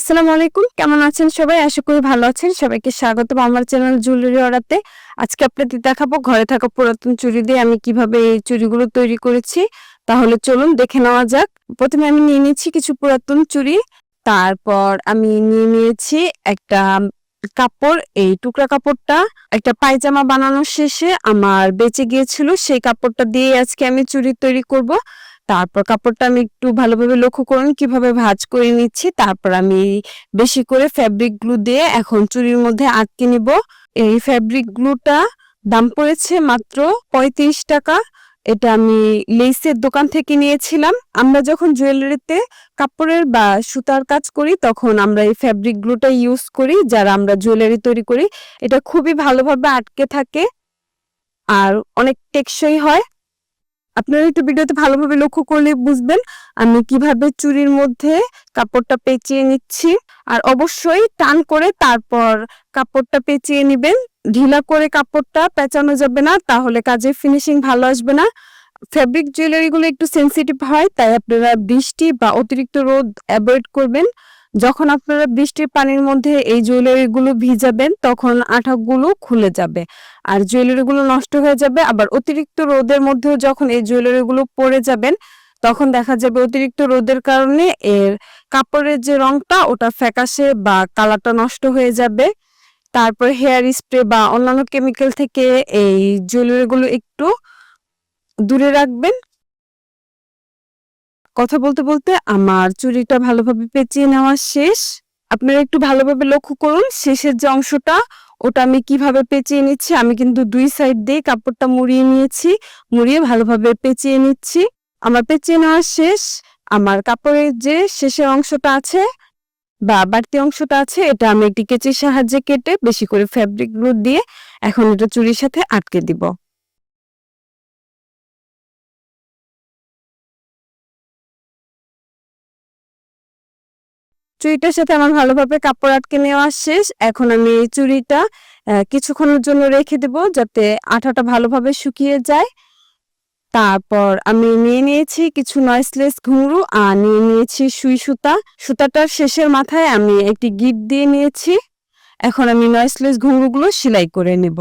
আসসালামু আলাইকুম। কেমন আছেন সবাই? আশা করি ভালো আছেন। সবাইকে স্বাগত আমার চ্যানেল জুয়েলারি অর্ডারতে আজকে আপনাদের দেখাবো ঘরে থাকা পুরাতন চুড়ি দিয়ে আমি কীভাবে এই চুড়িগুলো তৈরি করেছি। তাহলে চলুন দেখে নেওয়া যাক। প্রথমে আমি নিয়ে নিয়েছি কিছু পুরাতন চুড়ি তারপর আমি নিয়ে নিয়েছি একটা কাপড়, এই টুকরা কাপড়টা। একটা পায়জামা বানানোর শেষে আমার বেঁচে গিয়েছিল। সেই কাপড়টা দিয়ে আজকে আমি চুড়ি তৈরি করব। তারপর কাপড়টা আমি একটু ভালোভাবে লক্ষ্য করুন কীভাবে ভাজ করে নিচ্ছি। তারপর আমি বেশি করে ফ্যাব্রিক গ্লু দিয়ে এখন চুরির মধ্যে আটকে নিব। এই ফ্যাব্রিক গ্লুটা দাম পড়েছে মাত্র পঁয়ত্রিশ টাকা। এটা আমি লেসের দোকান থেকে নিয়েছিলাম। আমরা যখন জুয়েলারিতে কাপড়ের বা সুতার কাজ করি, তখন আমরা এই ফ্যাব্রিক গ্লুটা ইউজ করি, যারা আমরা জুয়েলারি তৈরি করি। এটা খুবই ভালোভাবে আটকে থাকে। আর অনেক টেকসই হয়। আপনারা একটু ভিডিওতে ভালোভাবে লক্ষ্য করলে বুঝবেন আমি কীভাবে চুরির মধ্যে কাপড়টা পেঁচিয়ে নিচ্ছি। আর অবশ্যই টান করে তারপর কাপড়টা পেঁচিয়ে নেবেন। ঢিলা করে কাপড়টা পেঁচানো যাবে না, তাহলে কাজের ফিনিশিং ভালো আসবে না। ফেব্রিক জুয়েলারি গুলো একটু সেন্সিটিভ হয়, তাই আপনারা বৃষ্টি বা অতিরিক্ত রোদ অ্যাভয়েড করবেন। যখন আপনারা বৃষ্টির পানির মধ্যে এই জুয়েলারি গুলো ভিজাবেন, তখন আঠাগুলো খুলে যাবে। আর জুয়েলারি গুলো নষ্ট হয়ে যাবে। আবার অতিরিক্ত রোদের মধ্যেও যখন এই জুয়েলারি গুলো পরে যাবেন, তখন দেখা যাবে অতিরিক্ত রোদের কারণে এর কাপড়ের যে রংটা, ওটা ফ্যাকাশে বা কালারটা নষ্ট হয়ে যাবে। তারপর হেয়ার স্প্রে বা অন্যান্য কেমিক্যাল থেকে এই জুয়েলারি গুলো একটু দূরে রাখবেন। কথা বলতে বলতে আমার চুড়িটা ভালোভাবে পেঁচিয়ে নেওয়া শেষ। আপনারা একটু ভালোভাবে লক্ষ্য করুন, শেষের যে অংশটা, ওটা আমি কীভাবে পেঁচিয়ে নিচ্ছি, আমি কিন্তু দুই সাইড দিয়ে কাপড়টা মুড়িয়ে নিয়েছি, মুড়িয়ে ভালোভাবে পেঁচিয়ে নিচ্ছি। আমার পেঁচিয়ে নেওয়া শেষ, আমার কাপড়ের যে শেষের অংশটা আছে বা বাড়তি অংশটা আছে, এটা আমি একটি কেচির সাহায্যে কেটে বেশি করে ফ্যাব্রিকগুলো দিয়ে এখন এটা চুরির সাথে আটকে দিব। চুড়িটার সাথে আমার ভালোভাবে কাপড় আটকে নেওয়া শেষ। এখন আমি এই চুড়িটা কিছুক্ষণের জন্য রেখে দেব যাতে আঠাটা ভালোভাবে শুকিয়ে যায়। তারপর আমি নিয়ে নিয়েছি কিছু নয়েসলেস ঘুঙরু আর নিয়ে নিয়েছি সুই সুতা। সুতাটার শেষের মাথায় আমি একটি গিট দিয়ে নিয়েছি। এখন আমি নয়েসলেস ঘুঙরুগুলো সেলাই করে নেব।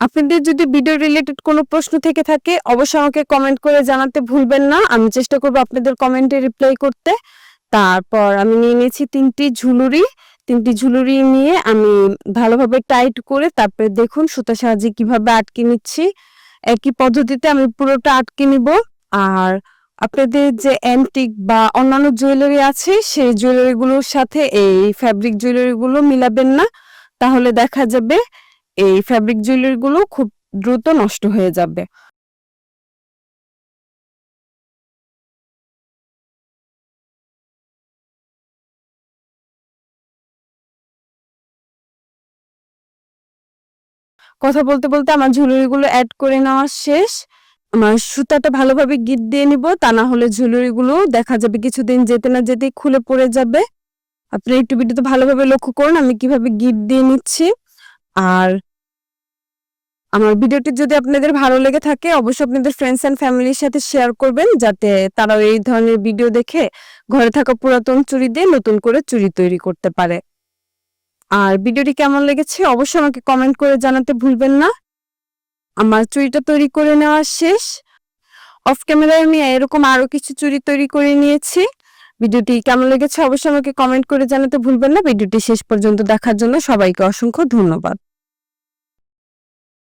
আপনাদের যদি ভিডিও রিলেটেড কোনো প্রশ্ন থেকে থাকে, অবশ্যই আমাকে কমেন্ট করে জানাতে ভুলবেন না। আমি চেষ্টা করব আপনাদের কমেন্টে রিপ্লাই করতে। তারপর আমি নিয়ে নিয়েছি তিনটি ঝুলুরি। তিনটি ঝুলুরি নিয়ে আমি ভালোভাবে টাইট করে তারপরে দেখুন সুতার সাহায্যে কীভাবে আটকে নিচ্ছি। একই পদ্ধতিতে আমি পুরোটা আটকে নিব। আর আপনাদের যে অ্যান্টিক বা অন্যান্য জুয়েলারি আছে, সেই জুয়েলারি গুলোর সাথে এই ফ্যাব্রিক জুয়েলারি গুলো মিলাবেন না। তাহলে দেখা যাবে এই ফ্যাব্রিক জুয়েলারি গুলো খুব দ্রুত নষ্ট হয়ে যাবে। কথা বলতে বলতে আমার ঝুলুরি গুলো অ্যাড করে নেওয়া শেষ। আমার সুতাটা ভালোভাবে গিট দিয়ে নিব, তা না হলে ঝুলুরি গুলো দেখা যাবে কিছুদিন যেতে না যেতে খুলে পড়ে যাবে। আপনি একটু ভিডিওতে ভালোভাবে লক্ষ্য করুন, আমি কীভাবে গিট দিয়ে নিচ্ছি। আর আমার ভিডিওটি যদি আপনাদের ভালো লেগে থাকে, অবশ্যই আপনাদের ফ্রেন্ডস এন্ড ফ্যামিলির সাথে শেয়ার করবেন, যাতে তারাও এই ধরনের ভিডিও দেখে ঘরে থাকা পুরাতন চুরি দিয়ে নতুন করে চুরি তৈরি করতে পারে। আর ভিডিওটি কেমন লেগেছে অবশ্যই আমাকে কমেন্ট করে জানাতে ভুলবেন না। আমার চুরিটা তৈরি করে নেওয়া শেষ। অফ ক্যামেরায় আমি এরকম আরও কিছু চুরি তৈরি করে নিয়েছি। ভিডিওটি কেমন লেগেছে অবশ্যই আমাকে কমেন্ট করে জানাতে ভুলবেন না। ভিডিওটি শেষ পর্যন্ত দেখার জন্য সবাইকে অসংখ্য ধন্যবাদ।